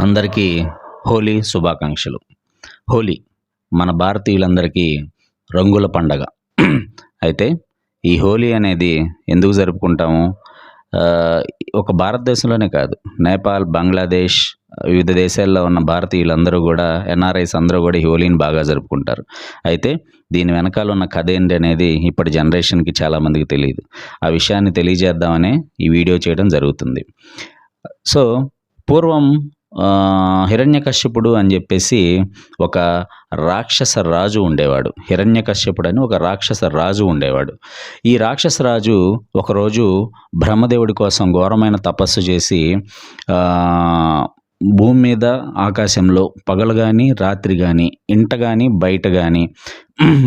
అందరికీ హోలీ శుభాకాంక్షలు. హోలీ మన భారతీయులందరికీ రంగుల పండగ. అయితే ఈ హోలీ అనేది ఎందుకు జరుపుకుంటాము? ఒక భారతదేశంలోనే కాదు. నేపాల్ బంగ్లాదేశ్ వివిధ దేశాల్లో ఉన్న భారతీయులందరూ కూడా ఎన్ఆర్ఐస్ అందరూ కూడా ఈ హోలీని బాగా జరుపుకుంటారు. అయితే దీని వెనకాల ఉన్న కథ ఏంటి అనేది ఇప్పటి జనరేషన్కి చాలామందికి తెలియదు. ఆ విషయాన్ని తెలియజేద్దామనే ఈ వీడియో చేయడం జరుగుతుంది. సో పూర్వం హిరణ్యకశ్యపుడు అని చెప్పేసి ఒక రాక్షస రాజు ఉండేవాడు. హిరణ్యకశ్యపుడు అని ఒక రాక్షస రాజు ఉండేవాడు. ఈ రాక్షస రాజు ఒకరోజు బ్రహ్మదేవుడి కోసం ఘోరమైన తపస్సు చేసి భూమి మీద ఆకాశంలో పగలు కానీ రాత్రి కానీ ఇంట కానీ బయట కానీ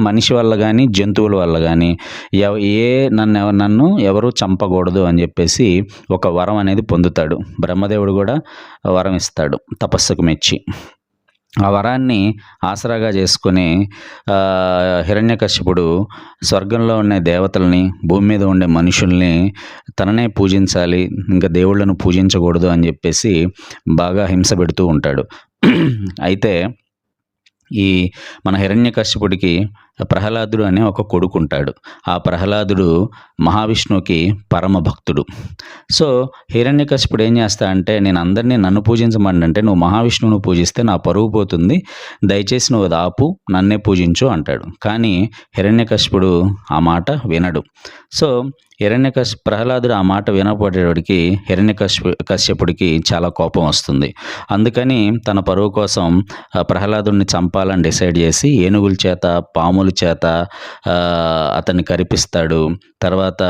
మనిషి వల్ల కానీ జంతువుల వల్ల కానీ ఎవ ఏ నన్ను నన్ను ఎవరు చంపకూడదు అని చెప్పేసి ఒక వరం అనేది పొందుతాడు. బ్రహ్మదేవుడు కూడా వరం ఇస్తాడు తపస్సుకు మెచ్చి. ఆ వరాన్ని ఆసరాగా చేసుకుని హిరణ్యకశ్యపుడు స్వర్గంలో ఉండే దేవతల్ని భూమి మీద ఉండే మనుషుల్ని తననే పూజించాలి ఇంకా దేవుళ్ళను పూజించకూడదు అని చెప్పేసి బాగా హింస పెడుతూ ఉంటాడు. అయితే ఈ మన హిరణ్యకశ్యపుడికి ప్రహ్లాదుడు అనే ఒక కొడుకు ఉంటాడు ఆ ప్రహ్లాదుడు మహావిష్ణువుకి పరమ భక్తుడు. సో హిరణ్యకశిపుడు ఏం చేస్తా అంటే నేను అందరినీ నన్ను పూజించమండి అంటే నువ్వు మహావిష్ణువును పూజిస్తే నా పరువు పోతుంది దయచేసి నువ్వు దాపు నన్నే పూజించు అంటాడు. కానీ హిరణ్యకశిపుడు ఆ మాట వినడు. సో హిరణ్యకశ ప్రహ్లాదుడు ఆ మాట వినపడేవాడికి హిరణ్యకశ్ కశ్యపుడికి చాలా కోపం వస్తుంది. అందుకని తన పరువు కోసం ప్రహ్లాదుడిని చంపాలని డిసైడ్ చేసి ఏనుగుల చేత పాముల చేత అతన్ని కరిపిస్తాడు. తర్వాత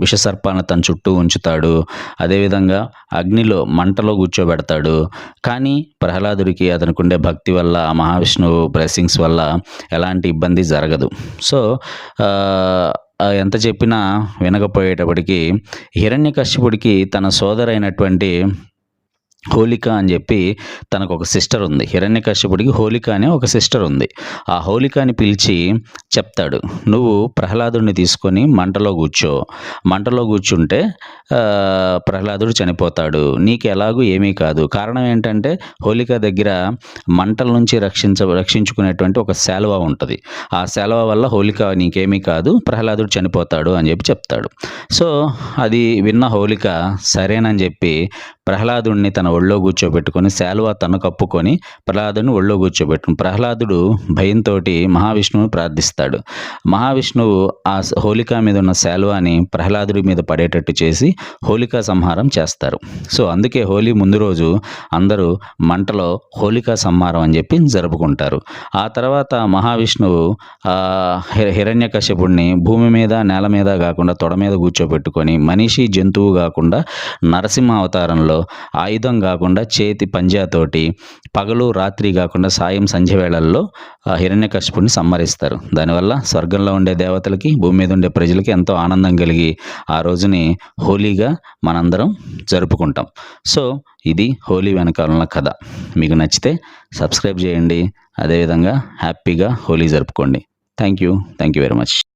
విషసర్పాన్ని తన చుట్టూ ఉంచుతాడు. అదేవిధంగా అగ్నిలో మంటలో కూర్చోబెడతాడు. కానీ ప్రహ్లాదుడికి అతనికి ఉండే భక్తి వల్ల మహావిష్ణువు బ్లెస్సింగ్స్ వల్ల ఎలాంటి ఇబ్బంది జరగదు. సో ఎంత చెప్పినా వినకపోయేటప్పటికీ హిరణ్యకశ్యపుడికి తన సోదరైనటువంటి హోలిక అని చెప్పి తనకు ఒక సిస్టర్ ఉంది. హిరణ్యకశ్యపుడికి హోలిక అనే ఒక సిస్టర్ ఉంది. ఆ హోలికాని పిలిచి చెప్తాడు నువ్వు ప్రహ్లాదుడిని తీసుకొని మంటలో కూర్చో. మంటలో కూర్చుంటే ప్రహ్లాదుడు చనిపోతాడు. నీకు ఎలాగూ ఏమీ కాదు. కారణం ఏంటంటే హోలిక దగ్గర మంటల నుంచి రక్షించ రక్షించుకునేటువంటి ఒక శాలువ ఉంటుంది. ఆ శాలువ వల్ల హోలిక నీకేమీ కాదు. ప్రహ్లాదుడు చనిపోతాడు అని చెప్పి చెప్తాడు. సో అది విన్న హోలిక సరేనని చెప్పి ప్రహ్లాదుడిని తన ఒళ్ళో కూర్చోబెట్టుకొని శాలువ తను కప్పుకొని ప్రహ్లాదుని ఒళ్ళో కూర్చోబెట్టుకుని ప్రహ్లాదుడు భయంతో మహావిష్ణువుని ప్రార్థిస్తాడు. మహావిష్ణువు ఆ హోలికా మీద ఉన్న శాలువాని ప్రహ్లాదుడి మీద పడేటట్టు చేసి హోలికా సంహారం చేస్తారు. సో అందుకే హోలీ ముందు రోజు అందరూ మంటలో హోలికా సంహారం అని చెప్పి జరుపుకుంటారు. ఆ తర్వాత మహావిష్ణువు హిరణ్యకశ్యపుడిని భూమి మీద నేల మీద కాకుండా తొడ మీద కూర్చోబెట్టుకొని మనిషి జంతువు కాకుండా నరసింహ అవతారంలో ఆయుధం కాకుండా చేతి పంజాతోటి పగలు రాత్రి కాకుండా సాయం సంధ్య వేళల్లో హిరణ్యకశిపుడిని సంహరిస్తారు. దానివల్ల స్వర్గంలో ఉండే దేవతలకి భూమి మీద ఉండే ప్రజలకి ఎంతో ఆనందం కలిగి ఆ రోజుని హోలీగా మనందరం జరుపుకుంటాం. సో ఇది హోలీ వెనకాలన్న కథ. మీకు నచ్చితే సబ్స్క్రైబ్ చేయండి. అదేవిధంగా హ్యాపీగా Holi జరుపుకోండి. Thank you. Thank you very much.